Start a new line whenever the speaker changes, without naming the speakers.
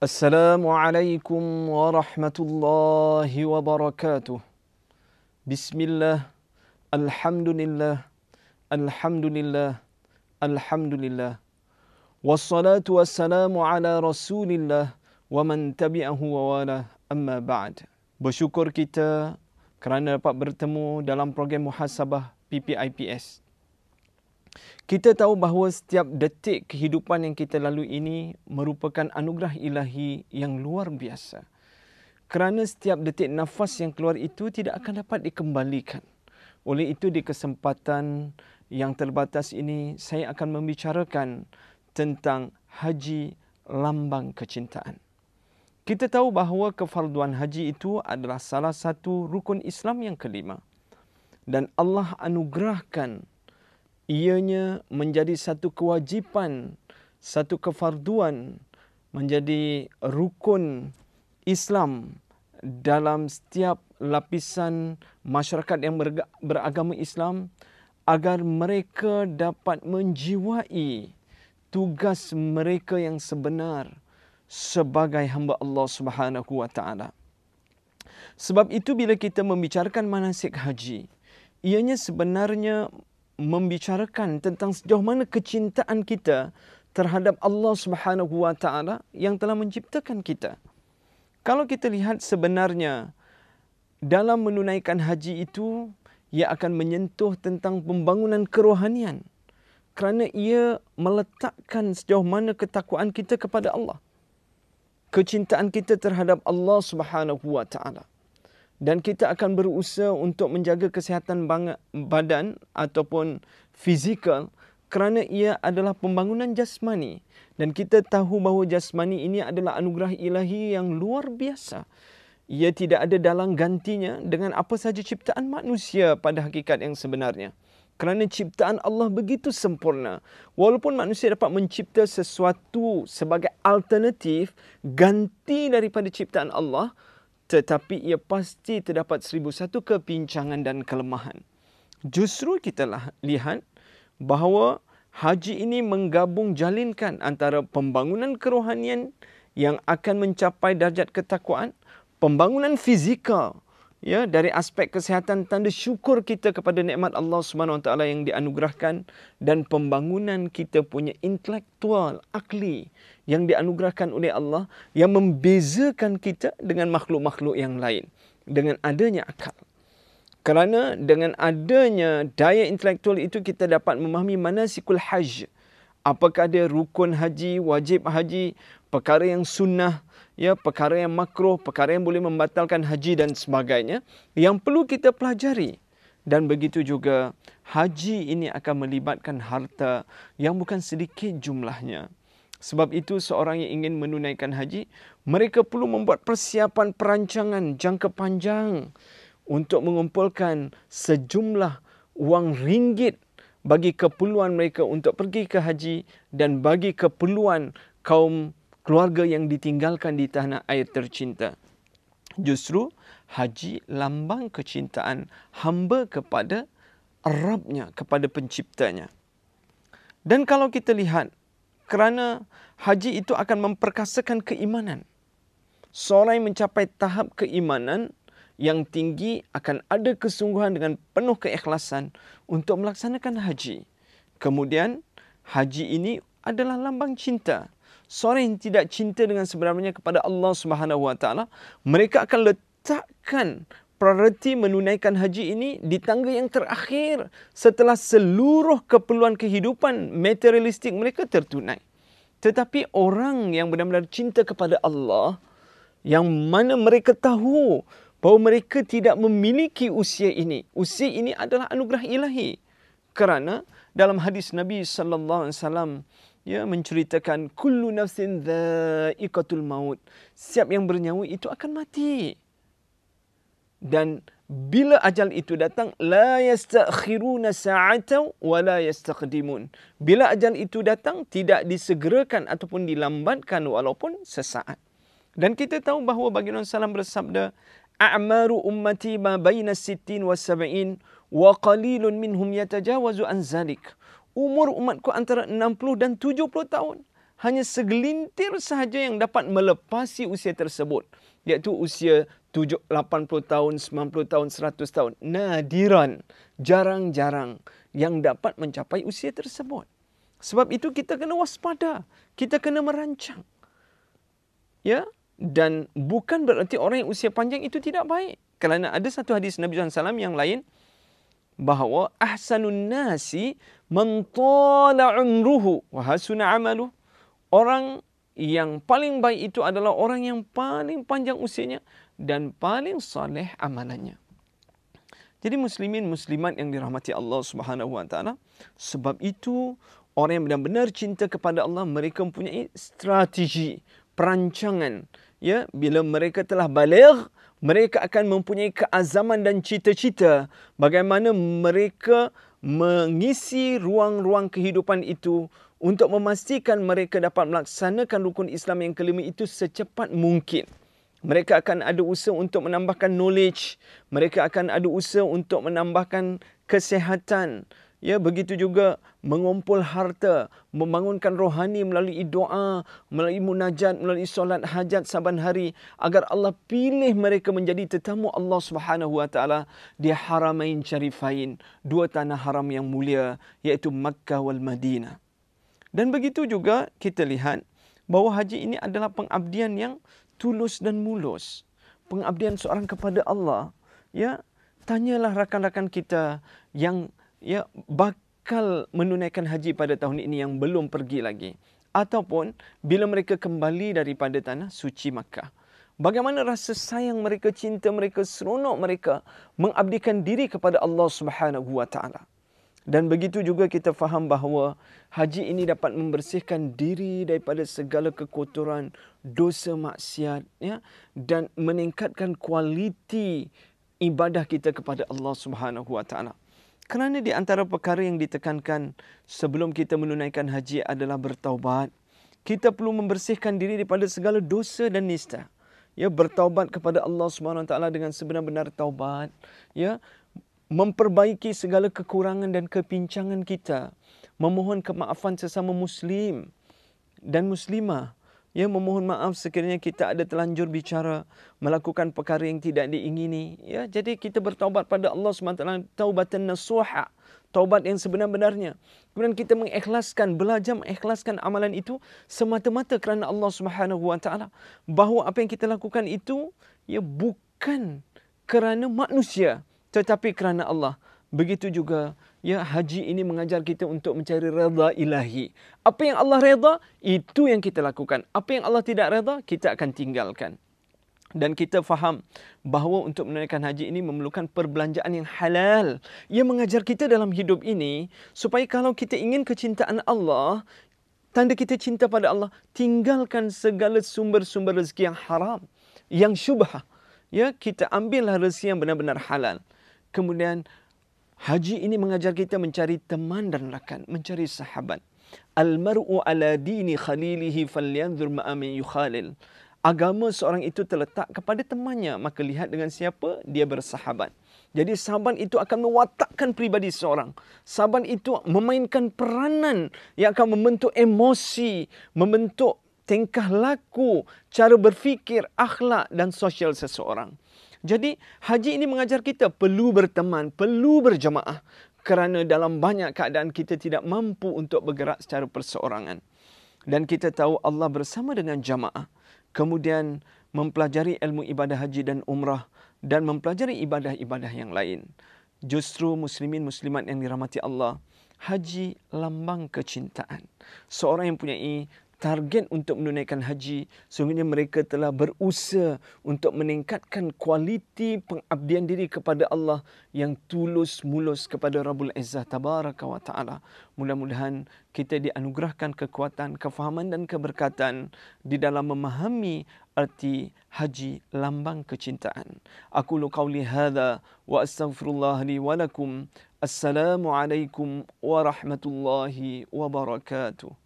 السلام عليكم ورحمة الله وبركاته بسم الله الحمد لله الحمد لله الحمد لله والصلاة والسلام على رسول الله ومن تبعه وواله أما بعد Bersyukur kita kerana dapat bertemu dalam program muhasabah PPIPS. Kita tahu bahawa setiap detik kehidupan yang kita lalui ini merupakan anugerah ilahi yang luar biasa. Kerana setiap detik nafas yang keluar itu tidak akan dapat dikembalikan. Oleh itu di kesempatan yang terbatas ini saya akan membicarakan tentang haji lambang kecintaan. Kita tahu bahawa kefarduan haji itu adalah salah satu rukun Islam yang kelima. Dan Allah anugerahkan ianya menjadi satu kewajipan, satu kefarduan menjadi rukun Islam dalam setiap lapisan masyarakat yang beragama Islam agar mereka dapat menjiwai tugas mereka yang sebenar sebagai hamba Allah Subhanahu wa taala. Sebab itu bila kita membicarakan manasik haji, ianya sebenarnya membicarakan tentang sejauh mana kecintaan kita terhadap Allah Subhanahu wa taala yang telah menciptakan kita. Kalau kita lihat sebenarnya dalam menunaikan haji itu ia akan menyentuh tentang pembangunan kerohanian kerana ia meletakkan sejauh mana ketakwaan kita kepada Allah kecintaan kita terhadap Allah Subhanahu wa taala. Dan kita akan berusaha untuk menjaga kesihatan badan ataupun fizikal kerana ia adalah pembangunan jasmani dan kita tahu bahawa jasmani ini adalah anugerah ilahi yang luar biasa. Ia tidak ada dalang gantinya dengan apa saja ciptaan manusia pada hakikat yang sebenarnya kerana ciptaan Allah begitu sempurna. Walaupun manusia dapat mencipta sesuatu sebagai alternatif ganti daripada ciptaan Allah, tetapi ia pasti terdapat seribu satu kepincangan dan kelemahan. Justru kita lah lihat bahawa haji ini menggabung jalinkan antara pembangunan kerohanian yang akan mencapai darjat ketakwaan, pembangunan fizikal ya dari aspek kesihatan tanda syukur kita kepada nikmat Allah Subhanahu taala yang dianugerahkan dan pembangunan kita punya intelektual akli yang dianugerahkan oleh Allah yang membezakan kita dengan makhluk-makhluk yang lain dengan adanya akal. Kerana dengan adanya daya intelektual itu kita dapat memahami mana sikul hajj. Apakah dia rukun haji wajib haji perkara yang sunnah ya perkara yang makruh, perkara yang boleh membatalkan haji dan sebagainya yang perlu kita pelajari. Dan begitu juga haji ini akan melibatkan harta yang bukan sedikit jumlahnya. Sebab itu seorang yang ingin menunaikan haji, mereka perlu membuat persiapan perancangan jangka panjang untuk mengumpulkan sejumlah wang ringgit bagi keperluan mereka untuk pergi ke haji dan bagi keperluan kaum keluarga yang ditinggalkan di tanah air tercinta. Justru haji lambang kecintaan hamba kepada Rabbnya, kepada penciptanya. Dan kalau kita lihat, kerana haji itu akan memperkasakan keimanan. Seorang yang mencapai tahap keimanan yang tinggi akan ada kesungguhan dengan penuh keikhlasan untuk melaksanakan haji. Kemudian, haji ini adalah lambang cinta seorang yang tidak cinta dengan sebenarnya kepada Allah Subhanahu Wa Taala, mereka akan letakkan prioriti menunaikan haji ini di tangga yang terakhir setelah seluruh keperluan kehidupan materialistik mereka tertunai. Tetapi orang yang benar-benar cinta kepada Allah, yang mana mereka tahu bahawa mereka tidak memiliki usia ini. Usia ini adalah anugerah ilahi. Kerana dalam hadis Nabi sallallahu alaihi wasallam ya menceritakan kullu nafsin dha'iqatul maut. Siap yang bernyawa itu akan mati. Dan bila ajal itu datang la yastakhiruna sa'atan wa la yastaqdimun. Bila ajal itu datang tidak disegerakan ataupun dilambatkan walaupun sesaat. Dan kita tahu bahawa baginda Sallam bersabda a'maru ummati ma baina 60 wa 70 wa qalilun minhum yatajawazu an zalik umur umatku antara 60 dan 70 tahun. hanya segelintir sahaja yang dapat melepasi usia tersebut iaitu usia 70 80 tahun 90 tahun 100 tahun. Nadiran jarang-jarang yang dapat mencapai usia tersebut. Sebab itu kita kena waspada kita kena merancang. Ya? Dan bukan berarti orang yang usia panjang itu tidak baik. Kerana ada satu hadis Nabi SAW yang lain bahawa ahsanun nasi man tala umruhu. Wa hasuna amaluhu orang yang paling baik itu adalah orang yang paling panjang usianya dan paling saleh amalannya jadi muslimin muslimat yang dirahmati Allah Subhanahu wa taala sebab itu orang yang benar-benar cinta kepada Allah mereka mempunyai strategi perancangan ya. Bila mereka telah balik mereka akan mempunyai keazaman dan cita-cita bagaimana mereka mengisi ruang-ruang kehidupan itu untuk memastikan mereka dapat melaksanakan rukun Islam yang kelima itu secepat mungkin. Mereka akan ada usaha untuk menambahkan knowledge, mereka akan ada usaha untuk menambahkan kesehatan, Ya, begitu juga mengumpul harta, membangunkan rohani melalui doa, melalui munajat, melalui solat hajat saban hari agar Allah pilih mereka menjadi tetamu Allah Subhanahu wa taala di Haramain Syarifain, dua tanah haram yang mulia iaitu Makkah wal Madinah. Dan begitu juga kita lihat bahawa haji ini adalah pengabdian yang tulus dan mulus. Pengabdian seorang kepada Allah. Ya, tanyalah rakan-rakan kita yang ya bakal menunaikan haji pada tahun ini yang belum pergi lagi. Ataupun bila mereka kembali daripada tanah suci Makkah. Bagaimana rasa sayang mereka cinta mereka seronok mereka mengabdikan diri kepada Allah Subhanahu wa taala? Dan begitu juga kita faham bahawa haji ini dapat membersihkan diri daripada segala kekotoran dosa maksiat ya dan meningkatkan kualiti ibadah kita kepada Allah Subhanahu wa taala kerana di antara perkara yang ditekankan sebelum kita menunaikan haji adalah bertaubat. Kita perlu membersihkan diri daripada segala dosa dan nista. Ya, bertaubat kepada Allah SWT dengan sebenar-benar taubat. Ya, memperbaiki segala kekurangan dan kepincangan kita. Memohon kemaafan sesama muslim dan muslimah ya memohon maaf sekiranya kita ada terlanjur bicara melakukan perkara yang tidak diingini. Ya jadi kita bertaubat pada Allah SWT taubatan nasuha taubat yang sebenar-benarnya. Kemudian kita mengikhlaskan belajar mengikhlaskan amalan itu semata-mata kerana Allah Subhanahu wa taala. Bahawa apa yang kita lakukan itu ya bukan kerana manusia tetapi kerana Allah. Begitu juga ya haji ini mengajar kita untuk mencari redha ilahi. Apa yang Allah redha, itu yang kita lakukan. Apa yang Allah tidak redha, kita akan tinggalkan. Dan kita faham bahawa untuk menunaikan haji ini memerlukan perbelanjaan yang halal. Ia mengajar kita dalam hidup ini supaya kalau kita ingin kecintaan Allah, tanda kita cinta pada Allah, tinggalkan segala sumber-sumber rezeki yang haram, yang syubhah. Ya, kita ambillah rezeki yang benar-benar halal. Kemudian Haji ini mengajar kita mencari teman dan rakan, mencari sahabat. Al-mar'u ala dini khalilihi falyanzur ma'amin yukhalil. Agama seorang itu terletak kepada temannya, maka lihat dengan siapa dia bersahabat. Jadi sahabat itu akan mewatakkan pribadi seorang. Sahabat itu memainkan peranan yang akan membentuk emosi, membentuk tingkah laku, cara berfikir, akhlak dan sosial seseorang. Jadi haji ini mengajar kita perlu berteman, perlu berjamaah kerana dalam banyak keadaan kita tidak mampu untuk bergerak secara perseorangan. Dan kita tahu Allah bersama dengan jamaah. Kemudian mempelajari ilmu ibadah haji dan umrah dan mempelajari ibadah-ibadah yang lain. Justru muslimin muslimat yang dirahmati Allah, haji lambang kecintaan. Seorang yang punya target untuk menunaikan haji. Sungguhnya mereka telah berusaha untuk meningkatkan kualiti pengabdian diri kepada Allah yang tulus mulus kepada Rabbul Izzah tabaraka wa taala. Mudah-mudahan kita dianugerahkan kekuatan kefahaman dan keberkatan di dalam memahami arti haji lambang kecintaan. Aku lu qauli hadza wa astaghfirullah li wa lakum. Assalamu alaikum warahmatullahi wabarakatuh